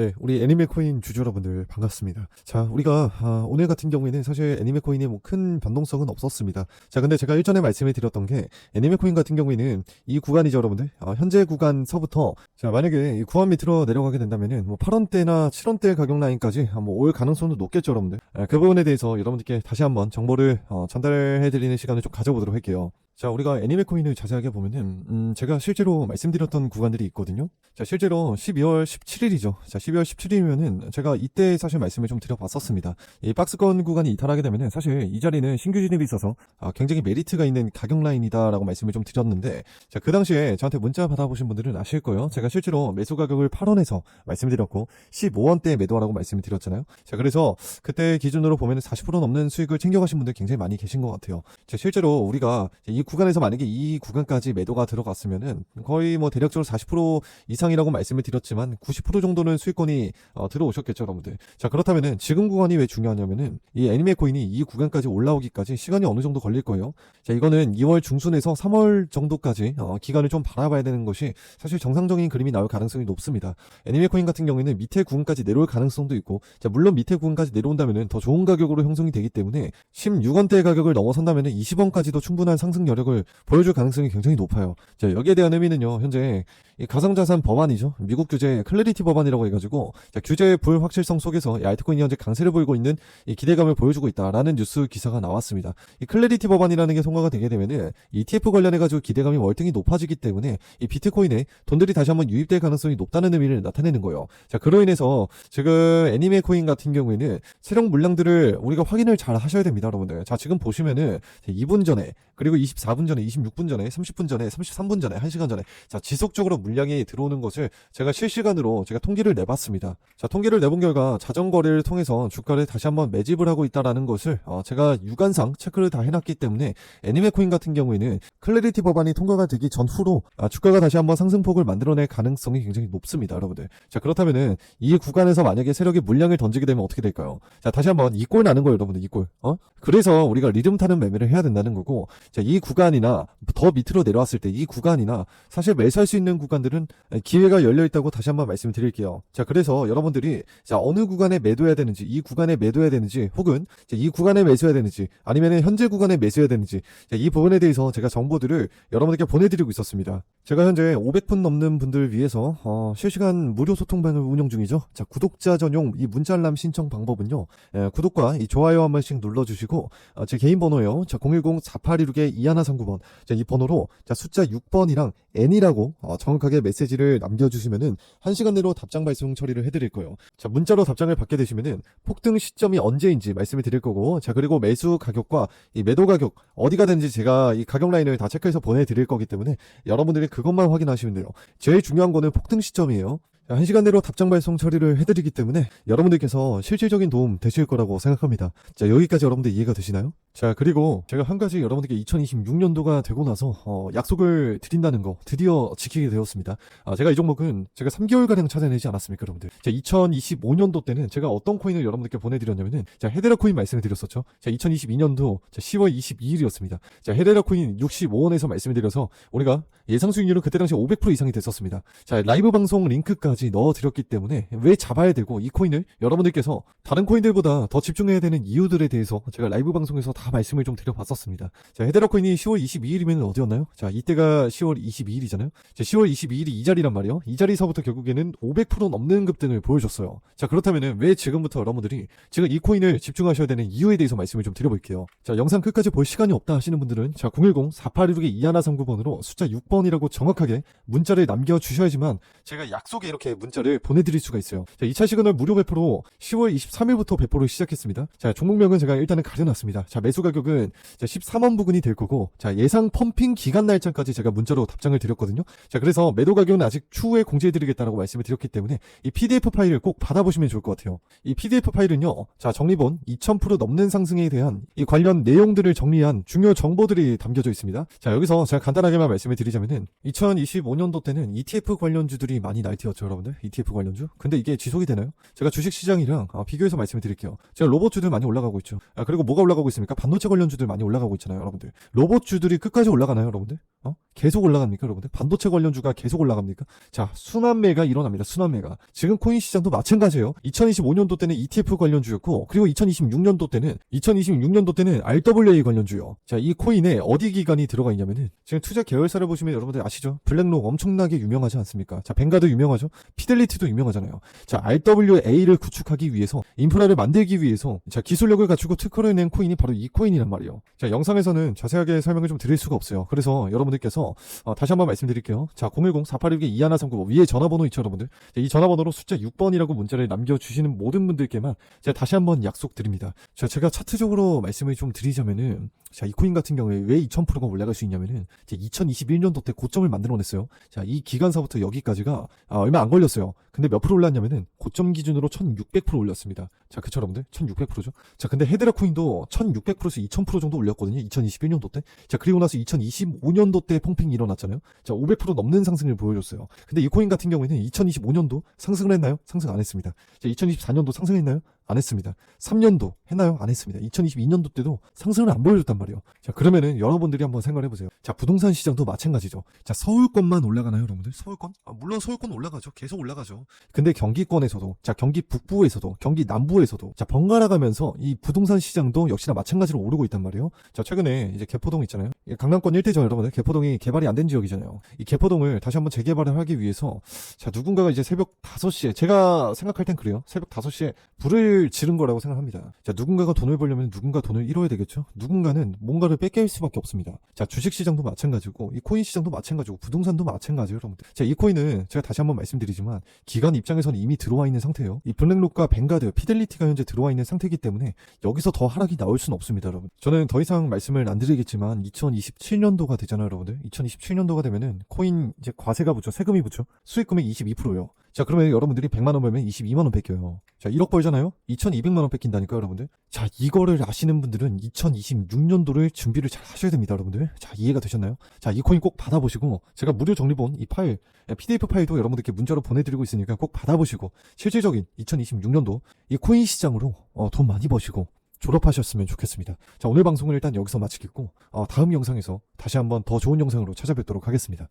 네, 우리 애니메 코인 주주 여러분들 반갑습니다. 자, 우리가 아, 오늘 같은 경우에는 사실 애니메 코인에 뭐큰 변동성은 없었습니다. 자, 근데 제가 일전에 말씀을 드렸던 게 애니메 코인 같은 경우에는 이 구간이죠, 여러분들. 아, 현재 구간서부터 자, 만약에 이 구간 밑으로 내려가게 된다면은 뭐 8원대나 7원대 가격 라인까지 아, 뭐올 가능성도 높겠죠, 여러분들. 아, 그 부분에 대해서 여러분들께 다시 한번 정보를 어, 전달해 드리는 시간을 좀 가져보도록 할게요. 자, 우리가 애니메 코인을 자세하게 보면은, 음, 제가 실제로 말씀드렸던 구간들이 있거든요. 자, 실제로 12월 17일이죠. 자, 12월 17일이면은 제가 이때 사실 말씀을 좀 드려봤었습니다. 이 박스권 구간이 이탈하게 되면은 사실 이 자리는 신규 진입이 있어서 아, 굉장히 메리트가 있는 가격 라인이다라고 말씀을 좀 드렸는데, 자, 그 당시에 저한테 문자 받아보신 분들은 아실 거예요. 제가 실제로 매수 가격을 8원에서 말씀드렸고, 15원대에 매도하라고 말씀을 드렸잖아요. 자, 그래서 그때 기준으로 보면은 40% 넘는 수익을 챙겨가신 분들 굉장히 많이 계신 것 같아요. 자, 실제로 우리가 이 구간에서 만약에 이 구간까지 매도가 들어갔으면은 거의 뭐 대략적으로 40% 이상이라고 말씀을 드렸지만 90% 정도는 수익권이 어, 들어오셨겠죠, 여러분들. 자, 그렇다면은 지금 구간이 왜 중요하냐면은 이 애니메 코인이 이 구간까지 올라오기까지 시간이 어느 정도 걸릴 거예요. 자, 이거는 2월 중순에서 3월 정도까지 어, 기간을 좀 바라봐야 되는 것이 사실 정상적인 그림이 나올 가능성이 높습니다. 애니메 코인 같은 경우에는 밑에 구간까지 내려올 가능성도 있고, 자, 물론 밑에 구간까지 내려온다면은 더 좋은 가격으로 형성이 되기 때문에 16원대 가격을 넘어선다면은 20원까지도 충분한 상승 여력 을 보여줄 가능성이 굉장히 높아요. 자, 여기에 대한 의미는요, 현재 이 가상자산 법안이죠. 미국 규제 클래리티 법안이라고 해가지고 자, 규제의 불확실성 속에서 이 알트코인이 현재 강세를 보이고 있는 이 기대감을 보여주고 있다라는 뉴스 기사가 나왔습니다. 이 클래리티 법안이라는 게 통과가 되게 되면은 ETF 관련해가지고 기대감이 월등히 높아지기 때문에 이 비트코인에 돈들이 다시 한번 유입될 가능성이 높다는 의미를 나타내는 거예요. 자, 그로 인해서 지금 애니메 코인 같은 경우에는 세력 물량들을 우리가 확인을 잘 하셔야 됩니다, 여러분들. 자, 지금 보시면은 2분 전에 그리고 24분 전에, 26분 전에, 30분 전에, 33분 전에, 1시간 전에 자, 지속적으로 물량이 들어오는 것을 제가 실시간으로 제가 통계를 내봤습니다. 자, 통계를 내본 결과 자전거래를 통해서 주가를 다시 한번 매집을 하고 있다라는 것을 어, 제가 유관상 체크를 다 해놨기 때문에 애니메 코인 같은 경우에는 클래리티 법안이 통과가 되기 전후로 아, 주가가 다시 한번 상승폭을 만들어낼 가능성이 굉장히 높습니다, 여러분들. 자, 그렇다면은 이 구간에서 만약에 세력이 물량을 던지게 되면 어떻게 될까요? 자, 다시 한번 이꼴 나는 거예요, 여러분들, 이 꼴. 어? 그래서 우리가 리듬 타는 매매를 해야 된다는 거고, 자, 이 구간이나 더 밑으로 내려왔을 때 이 구간이나 사실 매수할 수 있는 구간들은 기회가 열려 있다고 다시 한번 말씀드릴게요. 자, 그래서 여러분들이 자, 어느 구간에 매도해야 되는지, 이 구간에 매도해야 되는지, 혹은 자, 이 구간에 매수해야 되는지, 아니면 현재 구간에 매수해야 되는지, 자, 이 부분에 대해서 제가 정보들을 여러분들께 보내드리고 있었습니다. 제가 현재 500분 넘는 분들 위해서 어, 실시간 무료 소통방을 운영 중이죠. 자, 구독자 전용 이 문자 알람 신청 방법은요. 예, 구독과 이 좋아요 한 번씩 눌러주시고 어, 제 개인 번호요. 자, 010-4816-2139번. 자, 이 번호로 자, 숫자 6번이랑 N이라고 어, 정확하게 메시지를 남겨주시면은 1시간 내로 답장 발송 처리를 해드릴 거예요. 자, 문자로 답장을 받게 되시면은 폭등 시점이 언제인지 말씀을 드릴 거고, 자, 그리고 매수 가격과 이 매도 가격, 어디가 되는지 제가 이 가격 라인을 다 체크해서 보내드릴 거기 때문에 여러분들이 그것만 확인하시면 돼요. 제일 중요한 거는 폭등 시점이에요. 자, 한 시간 내로 답장 발송 처리를 해드리기 때문에 여러분들께서 실질적인 도움 되실 거라고 생각합니다. 자, 여기까지 여러분들 이해가 되시나요? 자, 그리고 제가 한 가지 여러분들께 2026년도가 되고 나서 어, 약속을 드린다는 거 드디어 지키게 되었습니다. 아, 제가 이 종목은 제가 3개월가량 찾아내지 않았습니까, 여러분들? 자, 2025년도 때는 제가 어떤 코인을 여러분들께 보내드렸냐면은 자, 헤데라 코인 말씀을 드렸었죠. 자, 2022년도 자, 10월 22일이었습니다. 자, 헤데라 코인 65원에서 말씀을 드려서 우리가 예상 수익률은 그때 당시 500% 이상이 됐었습니다. 자, 라이브 방송 링크까지 넣어드렸기 때문에 왜 잡아야 되고 이 코인을 여러분들께서 다른 코인들보다 더 집중해야 되는 이유들에 대해서 제가 라이브 방송에서 다 말씀을 좀 드려봤었습니다. 자, 헤데라 코인이 10월 22일이면 어디였나요? 자, 이때가 10월 22일이잖아요. 자, 10월 22일이 이 자리란 말이에요. 이 자리서부터 결국에는 500% 넘는 급등을 보여줬어요. 자, 그렇다면은 왜 지금부터 여러분들이 지금 이 코인을 집중하셔야 되는 이유에 대해서 말씀을 좀 드려볼게요. 자, 영상 끝까지 볼 시간이 없다 하시는 분들은 자, 010-4816-2139번으로 숫자 6번이라고 정확하게 문자를 남겨주셔야지만 제가 약속에 이렇게 문자를 보내드릴 수가 있어요. 자, 2차 시그널 무료 배포로 10월 23일부터 배포를 시작했습니다. 자, 종목명은 제가 일단은 가려놨습니다. 자, 매수 가격은 자, 13원 부근이 될 거고, 자, 예상 펌핑 기간 날짜까지 제가 문자로 답장을 드렸거든요. 자, 그래서 매도 가격은 아직 추후에 공지해 드리겠다라고 말씀을 드렸기 때문에 이 PDF 파일을 꼭 받아보시면 좋을 것 같아요. 이 PDF 파일은요, 자, 정리본 2000% 넘는 상승에 대한 이 관련 내용들을 정리한 중요 정보들이 담겨져 있습니다. 자, 여기서 제가 간단하게만 말씀을 드리자면은 2025년도 때는 ETF 관련주들이 많이 날뛰었죠, 여러분들. ETF 관련주. 근데 이게 지속이 되나요? 제가 주식 시장이랑 아, 비교해서 말씀을 드릴게요. 제가 로봇주들 많이 올라가고 있죠. 아, 그리고 뭐가 올라가고 있습니까? 반도체 관련주들 많이 올라가고 있잖아요, 여러분들. 로봇주들이 끝까지 올라가나요, 여러분들? 어? 계속 올라갑니까, 여러분들? 반도체 관련주가 계속 올라갑니까? 자, 순환매가 일어납니다. 순환매가. 지금 코인 시장도 마찬가지예요. 2025년도 때는 ETF 관련주였고, 그리고 2026년도 때는 2026년도 때는 RWA 관련주요. 자, 이 코인에 어디 기관이 들어가 있냐면은 지금 투자 계열사를 보시면 여러분들 아시죠? 블랙록 엄청나게 유명하지 않습니까? 자, 뱅가드 유명하죠? 피델리티도 유명하잖아요. 자, RWA를 구축하기 위해서 인프라를 만들기 위해서 자, 기술력을 갖추고 특허를 낸 코인이 바로 이 코인이란 말이에요. 자, 영상에서는 자세하게 설명을 좀 드릴 수가 없어요. 그래서 여러분들께서 어, 다시 한번 말씀드릴게요. 자, 010-4861-2139 위에 전화번호 있죠, 여러분들. 자, 이 전화번호로 숫자 6번이라고 문자를 남겨주시는 모든 분들께만 제가 다시 한번 약속드립니다. 자, 제가 차트적으로 말씀을 좀 드리자면은 자, 이 코인 같은 경우에 왜 2000%가 올라갈 수 있냐면은 이제 2021년도 때 고점을 만들어냈어요. 자, 이 기간사부터 여기까지가 아, 얼마 안 걸렸어요. 근데 몇 프로 올랐냐면은 고점 기준으로 1600% 올렸습니다. 자, 그쵸, 여러분들? 1600%죠? 자, 근데 헤드라 코인도 1600%에서 2000% 정도 올렸거든요. 2021년도 때. 자, 그리고 나서 2025년도 때 펑핑이 일어났잖아요. 자, 500% 넘는 상승을 보여줬어요. 근데 이 코인 같은 경우에는 2025년도 상승을 했나요? 상승 안 했습니다. 자, 2024년도 상승했나요? 안 했습니다. 3년도 했나요? 안 했습니다. 2022년도 때도 상승을 안 보여줬단 말이에요. 자, 그러면은 여러분들이 한번 생각을 해보세요. 자, 부동산 시장도 마찬가지죠. 자, 서울권만 올라가나요, 여러분들? 서울권? 아, 물론 서울권 올라가죠. 계속 올라가죠. 근데 경기권에서도, 자, 경기 북부에서도, 경기 남부에서도, 자, 번갈아 가면서 이 부동산 시장도 역시나 마찬가지로 오르고 있단 말이에요. 자, 최근에 이제 개포동 있잖아요. 이 강남권 일대죠, 여러분들. 개포동이 개발이 안 된 지역이잖아요. 이 개포동을 다시 한번 재개발을 하기 위해서, 자, 누군가가 이제 새벽 5시에, 제가 생각할 땐 그래요. 새벽 5시에 불을 지른 거라고 생각합니다. 자, 누군가가 돈을 벌려면 누군가 돈을 잃어야 되겠죠? 누군가는 뭔가를 뺏길 수밖에 없습니다. 자, 주식 시장도 마찬가지고, 이 코인 시장도 마찬가지고, 부동산도 마찬가지예요, 여러분들. 자, 이 코인은 제가 다시 한번 말씀드리지만, 기관 입장에서는 이미 들어와 있는 상태예요. 이 블랙록과 뱅가드, 피델리티가 현재 들어와 있는 상태이기 때문에 여기서 더 하락이 나올 수는 없습니다, 여러분. 저는 더 이상 말씀을 안 드리겠지만 2027년도가 되잖아요, 여러분들. 2027년도가 되면은 코인 이제 과세가 붙죠. 세금이 붙죠. 수익 금액 22%요. 자, 그러면 여러분들이 100만 원 벌면 22만 원 뺏겨요. 자, 1억 벌잖아요. 2,200만 원 뺏긴다니까요, 여러분들. 자, 이거를 아시는 분들은 2026년도를 준비를 잘 하셔야 됩니다, 여러분들. 자, 이해가 되셨나요? 자, 이 코인 꼭 받아보시고 제가 무료 정리본 이 파일, PDF 파일도 여러분들께 문자로 보내드리고 있으니까 꼭 받아보시고 실질적인 2026년도 이 코인 시장으로 어, 돈 많이 버시고 졸업하셨으면 좋겠습니다. 자, 오늘 방송을 일단 여기서 마치겠고 어, 다음 영상에서 다시 한번 더 좋은 영상으로 찾아뵙도록 하겠습니다.